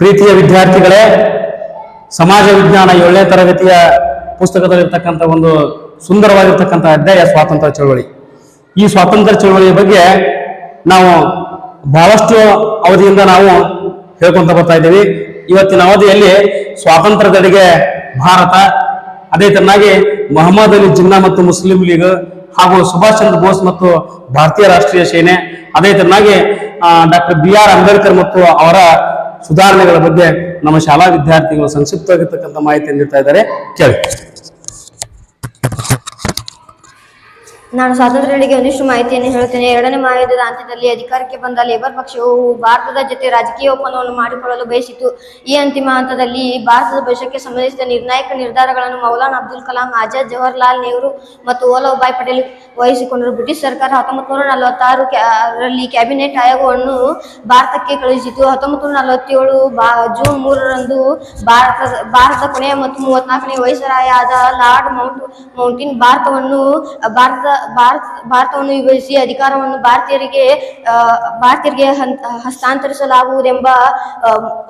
ಪ್ರೀತಿಯ ವಿದ್ಯಾರ್ಥಿಗಳೇ, ಸಮಾಜ ವಿಜ್ಞಾನ ಏಳನೇ ತರಗತಿಯ ಪುಸ್ತಕದಲ್ಲಿರ್ತಕ್ಕಂಥ ಒಂದು ಸುಂದರವಾಗಿರ್ತಕ್ಕಂಥ ಅಧ್ಯಾಯ ಸ್ವಾತಂತ್ರ್ಯ ಚಳವಳಿ. ಈ ಸ್ವಾತಂತ್ರ್ಯ ಚಳವಳಿಯ ಬಗ್ಗೆ ನಾವು ಬಹಳಷ್ಟು ಅವಧಿಯಿಂದ ನಾವು ಹೇಳ್ಕೊಂತ ಬರ್ತಾ ಇದ್ದೀವಿ. ಇವತ್ತಿನ ಅವಧಿಯಲ್ಲಿ ಸ್ವಾತಂತ್ರ್ಯದಡೆಗೆ ಭಾರತ, ಅದೇ ತರನಾಗಿ ಮೊಹಮ್ಮದ್ ಅಲಿ ಜಿನ್ನಾ ಮತ್ತು ಮುಸ್ಲಿಂ ಲೀಗ್ ಹಾಗೂ ಸುಭಾಷ್ ಚಂದ್ರ ಬೋಸ್ ಮತ್ತು ಭಾರತೀಯ ರಾಷ್ಟ್ರೀಯ ಸೇನೆ, ಅದೇ ತರನಾಗಿ ಡಾಕ್ಟರ್ ಬಿ ಆರ್ ಅಂಬೇಡ್ಕರ್ ಮತ್ತು ಅವರ ಸುಧಾರಣೆಗಳ ಬಗ್ಗೆ ನಮ್ಮ ಶಾಲಾ ವಿದ್ಯಾರ್ಥಿಗಳು ಸಂಕ್ಷಿಪ್ತವಾಗಿರ್ತಕ್ಕಂಥ ಮಾಹಿತಿ ನೀಡ್ತಾ ಇದ್ದಾರೆ. ಕೇಳಿ. ನಾನು ಸ್ವಾತಂತ್ರ್ಯಗಳಿಗೆ ಒಂದಿಷ್ಟು ಮಾಹಿತಿಯನ್ನು ಹೇಳುತ್ತೇನೆ. ಎರಡನೇ ಮಹಾಯುದ್ಧದ ಅಂತ್ಯದಲ್ಲಿ ಅಧಿಕಾರಕ್ಕೆ ಬಂದ ಲೇಬರ್ ಪಕ್ಷವು ಭಾರತದ ಜೊತೆ ರಾಜಕೀಯ ಒಪ್ಪಂದವನ್ನು ಮಾಡಿಕೊಳ್ಳಲು ಬಯಸಿತು. ಈ ಅಂತಿಮ ಹಂತದಲ್ಲಿ ಭಾರತದ ಭವಿಷ್ಯಕ್ಕೆ ಸಂಬಂಧಿಸಿದ ನಿರ್ಣಾಯಕ ನಿರ್ಧಾರಗಳನ್ನು ಮೌಲಾನ್ ಅಬ್ದುಲ್ ಕಲಾಂ, ಆಜಾದ್ ಜವಾಹರ್ಲಾಲ್ ನೆಹರು ಮತ್ತು ವಲ್ಲಭಭಾಯ್ ಪಟೇಲ್ ವಹಿಸಿಕೊಂಡರು. ಬ್ರಿಟಿಷ್ ಸರ್ಕಾರ ಹತ್ತೊಂಬತ್ತು ನೂರ ನಲವತ್ತಾರು ರಲ್ಲಿ ಕ್ಯಾಬಿನೆಟ್ ಆಯೋಗವನ್ನು ಭಾರತಕ್ಕೆ ಕಳುಹಿಸಿತು. ಹತ್ತೊಂಬತ್ತು ನೂರ ನಲವತ್ತೇಳು ಜೂನ್ ಮೂರರಂದು ಭಾರತ, ಭಾರತದ ಕೊನೆಯ ಮತ್ತು ಮೂವತ್ನಾಲ್ಕನೇ ವಯಸ್ಸರಾಯ ಆದ ಲಾರ್ಡ್ ಮೌಂಟ್, ಮೌಂಟಿನ್ ಭಾರತವನ್ನು ಭಾರತ ಭಾರತ, ಭಾರತವನ್ನು ವಿಭಜಿಸಿ ಅಧಿಕಾರವನ್ನು ಭಾರತೀಯರಿಗೆ ಭಾರತೀಯರಿಗೆ ಹಸ್ತಾಂತರಿಸಲಾಗುವುದೆಂಬ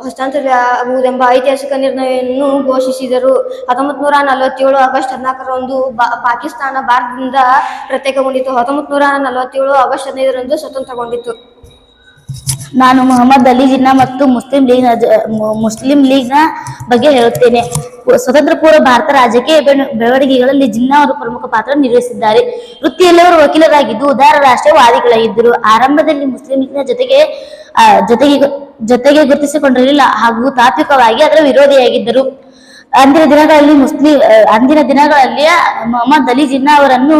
ಹಸ್ತಾಂತರಿಸಲಾಗುವುದೆಂಬ ಐತಿಹಾಸಿಕ ನಿರ್ಣಯವನ್ನು ಘೋಷಿಸಿದರು. ಹತ್ತೊಂಬತ್ ನೂರ ನಲವತ್ತೇಳು ಆಗಸ್ಟ್ ಹದಿನಾಲ್ಕರಂದು ಪಾಕಿಸ್ತಾನ ಭಾರತದಿಂದ ಪ್ರತ್ಯೇಕಗೊಂಡಿತು. ಹತ್ತೊಂಬತ್ ನೂರ ನಲವತ್ತೇಳು ಆಗಸ್ಟ್ ಹದಿನೈದರಂದು ಸ್ವತಂತ್ರಗೊಂಡಿತು. ನಾನು ಮೊಹಮ್ಮದ್ ಅಲಿ ಜಿನ್ನಾ ಮತ್ತು ಮುಸ್ಲಿಂ ಲೀಗ್ ಮುಸ್ಲಿಂ ಲೀಗ್ನ ಬಗ್ಗೆ ಹೇಳುತ್ತೇನೆ. ಸ್ವತಂತ್ರ ಪೂರ್ವ ಭಾರತ ರಾಜಕೀಯ ಬೆಳವಣಿಗೆಗಳಲ್ಲಿ ಜಿನ್ನಾ ಅವರು ಪ್ರಮುಖ ಪಾತ್ರ ನಿರ್ವಹಿಸಿದ್ದಾರೆ. ವೃತ್ತಿಯಲ್ಲಿ ಅವರು ವಕೀಲರಾಗಿದ್ದು, ಉದಾರ ರಾಷ್ಟ್ರವಾದಿಗಳಾಗಿದ್ದರು. ಆರಂಭದಲ್ಲಿ ಮುಸ್ಲಿಂ ಲೀಗ್ನ ಜೊತೆಗೆ ಜೊತೆಗೆ ಜೊತೆಗೆ ಗುರುತಿಸಿಕೊಂಡಿರಲಿಲ್ಲ. ಹಾಗೂ ತಾತ್ವಿಕವಾಗಿ ಅದರ ವಿರೋಧಿಯಾಗಿದ್ದರು. ಅಂದಿನ ದಿನಗಳಲ್ಲಿ ಮುಸ್ಲಿಂ ಅಂದಿನ ದಿನಗಳಲ್ಲಿ ಮೊಹಮ್ಮದ್ ಅಲಿ ಜಿನ್ನಾ ಅವರನ್ನು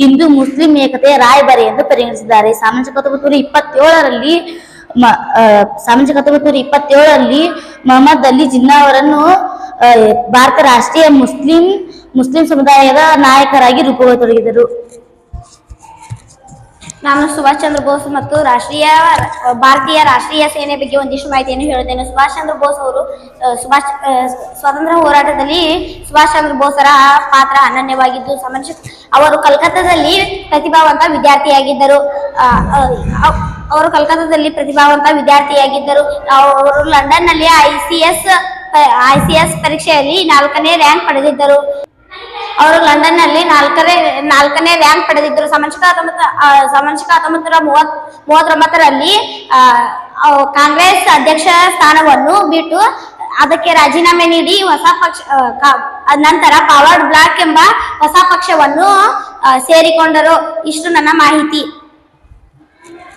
ಹಿಂದೂ ಮುಸ್ಲಿಂ ಏಕತೆಯ ರಾಯಭಾರಿ ಎಂದು ಪರಿಗಣಿಸಿದ್ದಾರೆ. ಸಾಮಾಜಿಕ ಇಪ್ಪತ್ತೇಳರಲ್ಲಿ ಸಾಮಾಜಿಕ ಹತ್ತೊಂಬತ್ತು ನೂರ ಇಪ್ಪತ್ತೇಳರಲ್ಲಿ ಮೊಹಮ್ಮದ್ ಅಲಿ ಜಿನ್ನಾ ಅವರನ್ನು ಭಾರತ ರಾಷ್ಟ್ರೀಯ ಮುಸ್ಲಿಂ ಮುಸ್ಲಿಂ ಸಮುದಾಯದ ನಾಯಕರಾಗಿ ರೂಪುಗೊಳ್ಳತೊಡಗಿದರು ನಾನು ಸುಭಾಷ್ ಚಂದ್ರ ಬೋಸ್ ಮತ್ತು ರಾಷ್ಟ್ರೀಯ, ಭಾರತೀಯ ರಾಷ್ಟ್ರೀಯ ಸೇನೆ ಬಗ್ಗೆ ಒಂದಿಷ್ಟು ಮಾಹಿತಿಯನ್ನು ಹೇಳುತ್ತೇನೆ. ಸುಭಾಷ್ ಚಂದ್ರ ಬೋಸ್ ಅವರು ಸುಭಾಷ್ ಸ್ವಾತಂತ್ರ್ಯ ಹೋರಾಟದಲ್ಲಿ ಸುಭಾಷ್ ಚಂದ್ರ ಬೋಸರ ಪಾತ್ರ ಅನನ್ಯವಾಗಿದ್ದು ಸಮರ್ಶ ಅವರು ಕಲ್ಕತ್ತಾದಲ್ಲಿ ಪ್ರತಿಭಾವಂತ ವಿದ್ಯಾರ್ಥಿಯಾಗಿದ್ದರು. ಅವರು ಕಲ್ಕತ್ತಾದಲ್ಲಿ ಪ್ರತಿಭಾವಂತ ವಿದ್ಯಾರ್ಥಿಯಾಗಿದ್ದರು. ಅವರು ಲಂಡನ್ನಲ್ಲಿ ಐಸಿಎಸ್ ಐಸಿಎಸ್ ಪರೀಕ್ಷೆಯಲ್ಲಿ ನಾಲ್ಕನೇ ರ್ಯಾಂಕ್ ಪಡೆದಿದ್ದರು. ಅವರು ಲಂಡನ್ನಲ್ಲಿ ನಾಲ್ಕನೇ ನಾಲ್ಕನೇ ರ್ಯಾಂಕ್ ಪಡೆದಿದ್ದರು. ಸಾಮಾಜಿಕ ಹತ್ತೊಂಬತ್ತು ಆ, ಸಾಮಾಜಿಕ ಹತ್ತೊಂಬತ್ತರ ಮೂವತ್ ಮೂವತ್ತೊಂಬತ್ತರಲ್ಲಿ ಕಾಂಗ್ರೆಸ್ ಅಧ್ಯಕ್ಷ ಸ್ಥಾನವನ್ನು ಬಿಟ್ಟು ಅದಕ್ಕೆ ರಾಜೀನಾಮೆ ನೀಡಿ ಹೊಸ ಪಕ್ಷ ನಂತರ ಪಾವರ್ಡ್ ಬ್ಲಾಕ್ ಎಂಬ ಹೊಸ ಪಕ್ಷವನ್ನು ಸೇರಿಕೊಂಡರು. ಇಷ್ಟು ನನ್ನ ಮಾಹಿತಿ.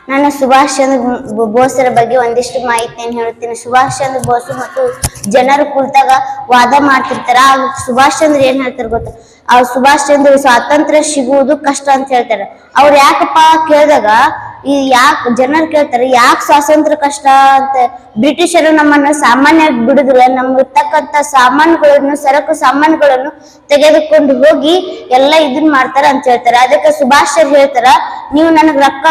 ನಾನು ಸುಭಾಷ್ ಚಂದ್ರ ಬೋಸರ ಬಗ್ಗೆ ಒಂದಿಷ್ಟು ಮಾಹಿತಿಯನ್ನು ಹೇಳುತ್ತೇನೆ. ಸುಭಾಷ್ ಚಂದ್ರ ಬೋಸ್ ಮತ್ತು ಜನರು ಕುಳಿತಾಗ ವಾದ ಮಾಡ್ತಿರ್ತಾರ. ಸುಭಾಷ್ ಚಂದ್ರ ಏನ್ ಹೇಳ್ತಾರೆ ಗೊತ್ತಾ? ಅವ್ರು ಸುಭಾಷ್ ಚಂದ್ರ ಸ್ವಾತಂತ್ರ್ಯ ಸಿಗುವುದು ಕಷ್ಟ ಅಂತ ಹೇಳ್ತಾರೆ. ಅವ್ರು ಯಾಕಪ್ಪ ಕೇಳಿದಾಗ ಈ ಯಾಕೆ ಜನರು ಕೇಳ್ತಾರೆ, ಯಾಕೆ ಸ್ವಾತಂತ್ರ್ಯ ಕಷ್ಟ ಅಂತ ಬ್ರಿಟಿಷರು ನಮ್ಮನ್ನ ಸಾಮಾನ್ಯವಾಗಿ ಬಿಡುದಿಲ್ಲ, ನಮ್ಗೆ ಇರ್ತಕ್ಕಂಥ ಸಾಮಾನುಗಳನ್ನು, ಸರಕು ಸಾಮಾನುಗಳನ್ನು ತೆಗೆದುಕೊಂಡು ಹೋಗಿ ಎಲ್ಲ ಇದನ್ನ ಮಾಡ್ತಾರ ಅಂತ ಹೇಳ್ತಾರೆ. ಅದಕ್ಕೆ ಸುಭಾಷ್ ಹೇಳ್ತಾರ, ನೀವು ನನಗ್ ರೊಕ್ಕ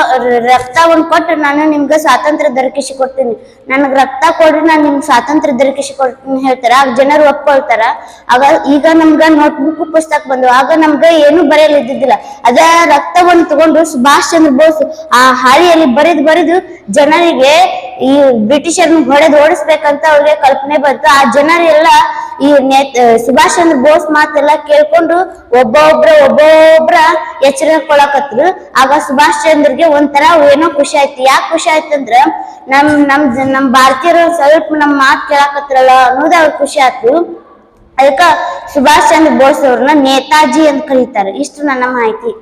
ರಕ್ತವನ್ನು ಕೊಟ್ಟು ನಾನು ನಿಮ್ಗೆ ಸ್ವಾತಂತ್ರ್ಯ ದೊರಕಿಸಿ ಕೊಡ್ತೀನಿ. ನನಗ್ ರಕ್ತ ಕೊಡ್ರಿ, ನಾನು ನಿಮ್ಗೆ ಸ್ವಾತಂತ್ರ್ಯ ದೊರಕಿಸಿ ಕೊಡ್ತೀನಿ, ಹೇಳ್ತಾರ. ಆಗ ಜನರು ಒಪ್ಕೊಳ್ತಾರ. ಆಗ ಈಗ ನಮ್ಗ ನೋಟ್ಬುಕ್ ಪುಸ್ತಕ ಬಂದು ಆಗ ನಮ್ಗ ಏನು ಬರೆಯಲು ಇದ್ದಿದ್ದಿಲ್ಲ ಅದ ರಕ್ತವನ್ನು ತಗೊಂಡು ಸುಭಾಷ್ ಚಂದ್ರ ಬೋಸ್ ಆ ಹಾಳಿಯಲ್ಲಿ ಬರೆದು ಬರೆದು ಜನರಿಗೆ ಈ ಬ್ರಿಟಿಷರ್ನ ಹೊಡೆದು ಓಡಿಸ್ಬೇಕಂತ ಅವ್ರಿಗೆ ಕಲ್ಪನೆ ಬಂತು. ಆ ಜನರೆಲ್ಲ ಈ ಸುಭಾಷ್ ಚಂದ್ರ ಬೋಸ್ ಮಾತೆಲ್ಲ ಕೇಳ್ಕೊಂಡು ಒಬ್ಬೊಬ್ರ ಒಬ್ಬೊಬ್ರ ಎಚ್ಚರಿಕೊಳಕತ್ರು ಆಗ ಸುಭಾಷ್ ಚಂದ್ರಗೆ ಒಂಥರ ಏನೋ ಖುಷಿ ಆಯ್ತು. ಯಾಕೆ ಖುಷಿ ಆಯ್ತಂದ್ರ ನಮ್ ನಮ್ ನಮ್ ಭಾರತೀಯರು ಸ್ವಲ್ಪ ನಮ್ ಮಾತು ಕೇಳಕತ್ರಲ್ಲ ಅನ್ನೋದು ಅವ್ರಿಗೆ ಖುಷಿ ಆಯ್ತು. ಅದಕ್ಕ ಸುಭಾಷ್ ಚಂದ್ರ ಬೋಸ್ ಅವ್ರನ್ನ ನೇತಾಜಿ ಅಂತ ಕರೀತಾರೆ. ಇಷ್ಟು ನನ್ನ ಮಾಹಿತಿ.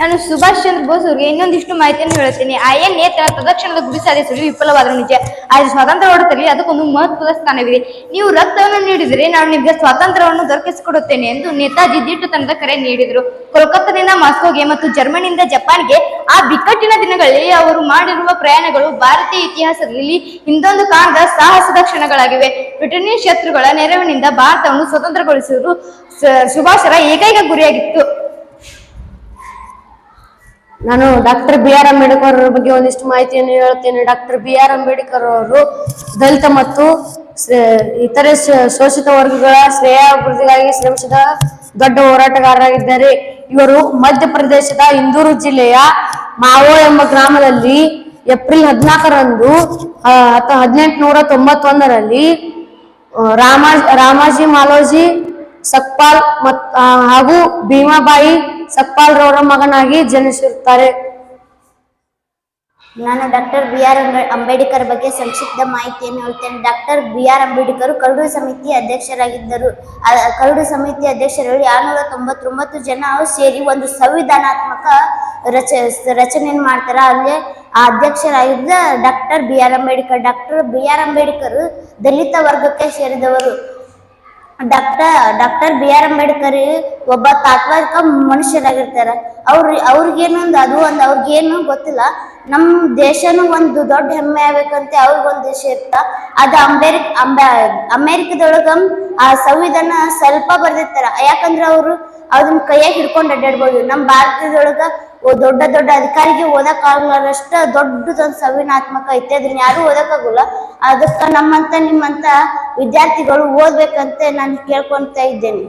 ನಾನು ಸುಭಾಷ್ ಚಂದ್ರ ಬೋಸ್ ಅವರಿಗೆ ಇನ್ನೊಂದಿಷ್ಟು ಮಾಹಿತಿಯನ್ನು ಹೇಳುತ್ತೇನೆ. ಆ ಎನ್ ಎ ತನ್ನ ತದಕ್ಷಣದ ಗುರಿ ಸಾಧಿಸಲು ವಿಫಲವಾದ ನಿಜ. ಆದರೆ ಸ್ವಾತಂತ್ರ್ಯ ಹೋರಾಟದಲ್ಲಿ ಅದಕ್ಕೊಂದು ಮಹತ್ವದ ಸ್ಥಾನವಿದೆ. ನೀವು ರಕ್ತವನ್ನು ನೀಡಿದರೆ ನಾನು ನಿಮಗೆ ಸ್ವಾತಂತ್ರ್ಯವನ್ನು ದೊರಕಿಸಿಕೊಡುತ್ತೇನೆ ಎಂದು ನೇತಾಜಿ ದಿಟ್ಟತನದ ಕರೆ ನೀಡಿದರು. ಕೋಲ್ಕತ್ತಾದಿಂದ ಮಾಸ್ಕೋಗೆ ಮತ್ತು ಜರ್ಮನಿಯಿಂದ ಜಪಾನ್ಗೆ ಆ ಬಿಕ್ಕಟ್ಟಿನ ದಿನಗಳಲ್ಲಿ ಅವರು ಮಾಡಿರುವ ಪ್ರಯಾಣಗಳು ಭಾರತೀಯ ಇತಿಹಾಸದಲ್ಲಿ ಹಿಂದೊಂದು ಕಾಣದ ಸಾಹಸದ ಕ್ಷಣಗಳಾಗಿವೆ. ಬ್ರಿಟನಿಷ್ ಶತ್ರುಗಳ ನೆರವಿನಿಂದ ಭಾರತವನ್ನು ಸ್ವತಂತ್ರಗೊಳಿಸುವುದು ಸುಭಾಷರ ಏಕೈಕ ಗುರಿಯಾಗಿತ್ತು. ನಾನು ಡಾಕ್ಟರ್ ಬಿ ಆರ್ ಅಂಬೇಡ್ಕರ್ ಅವರ ಬಗ್ಗೆ ಒಂದಿಷ್ಟು ಮಾಹಿತಿಯನ್ನು ಹೇಳುತ್ತೇನೆ ಡಾಕ್ಟರ್ ಬಿ ಆರ್ ಅಂಬೇಡ್ಕರ್ ಅವರು ದಲಿತ ಮತ್ತು ಇತರೆ ಶೋಷಿತ ವರ್ಗಗಳ ಶ್ರೇಯಾಭಿವೃದ್ಧಿಗಾಗಿ ಶ್ರಮಿಸಿದ ದೊಡ್ಡ ಹೋರಾಟಗಾರರಾಗಿದ್ದಾರೆ. ಇವರು ಮಧ್ಯಪ್ರದೇಶದ ಇಂದೂರು ಜಿಲ್ಲೆಯ ಮಾವೋ ಎಂಬ ಗ್ರಾಮದಲ್ಲಿ ಏಪ್ರಿಲ್ ಹದಿನಾಲ್ಕರಂದು ಹದಿನೆಂಟುನೂರ ತೊಂಬತ್ತೊಂದರಲ್ಲಿ ಆ, ರಾಮ ರಾಮಾಜಿ ಮಾಲೋಜಿ ಸಕ್ಪಾಲ್ ಮತ್ತು ಹಾಗೂ ಭೀಮಾಬಾಯಿ ಸಕ್ಪಾಲ್ ರವರ ಮಗನಾಗಿ ಜನಿಸಿರುತ್ತಾರೆ. ನಾನು ಡಾಕ್ಟರ್ ಬಿ ಆರ್ ಅಂಬೇಡ್ಕರ್ ಬಗ್ಗೆ ಸಂಕ್ಷಿಪ್ತ ಮಾಹಿತಿಯನ್ನು ಹೇಳ್ತೇನೆ. ಡಾಕ್ಟರ್ ಬಿ ಆರ್ ಅಂಬೇಡ್ಕರ್ ಕರಡು ಸಮಿತಿ ಅಧ್ಯಕ್ಷರಾಗಿದ್ದರು. ಕರಡು ಸಮಿತಿ ಅಧ್ಯಕ್ಷರಲ್ಲಿ ಆರ್ನೂರ ತೊಂಬತ್ತೊಂಬತ್ತು ಜನ ಸೇರಿ ಒಂದು ಸಂವಿಧಾನಾತ್ಮಕ ರಚ ರಚನೆ ಮಾಡ್ತಾರೆ. ಅಲ್ಲಿ ಆ ಅಧ್ಯಕ್ಷರಾಗಿದ್ದ doctor B R Ambedkar. Doctor B R Ambedkar ದಲಿತ ವರ್ಗಕ್ಕೆ ಸೇರಿದವರು. Doctor doctor B R Ambedkar ಒಬ್ಬ ತಾತ್ವಿಕ ಮನುಷ್ಯರಾಗಿರ್ತಾರ. ಅವ್ರ ಅವ್ರಿಗೇನು ಒಂದು ಅದು ಒಂದು, ಅವ್ರಿಗೇನು ಗೊತ್ತಿಲ್ಲ. ನಮ್ಮ ದೇಶನೂ ಒಂದು ದೊಡ್ಡ ಹೆಮ್ಮೆ ಆಗ್ಬೇಕಂತ ಅವ್ರಿಗೊಂದು ದೇಶ ಇರ್ತ ಅದು ಅಂಬೇರಿಕ್ ಅಂಬೆ, ಅಮೇರಿಕದೊಳಗ, ಆ ಸಂವಿಧಾನ ಸ್ವಲ್ಪ ಬರ್ದಿರ್ತಾರ. ಯಾಕಂದ್ರೆ ಅವರು ಅದನ್ನ ಕೈಯಾಗ ಹಿಡ್ಕೊಂಡು ಅಡ್ಡಾಡ್ಬೋದು. ನಮ್ಮ ಭಾರತದೊಳಗ ದೊಡ್ಡ ದೊಡ್ಡ ಅಧಿಕಾರಿಗೆ ಓದಕ್ ಆಗ್ಲಾರಷ್ಟ ದೊಡ್ಡದೊಂದು ಸಂವಿಧಾನಾತ್ಮಕ ಐತೆ ಅದನ್ನ ಯಾರು ಓದಕ್ಕಾಗಲ್ಲ ಅದಕ್ಕ ನಮ್ಮಂತ, ನಿಮ್ಮಂತ ವಿದ್ಯಾರ್ಥಿಗಳು ಓದ್ಬೇಕಂತ ನಾನು ಕೇಳ್ಕೊಂತ ಇದ್ದೇನೆ.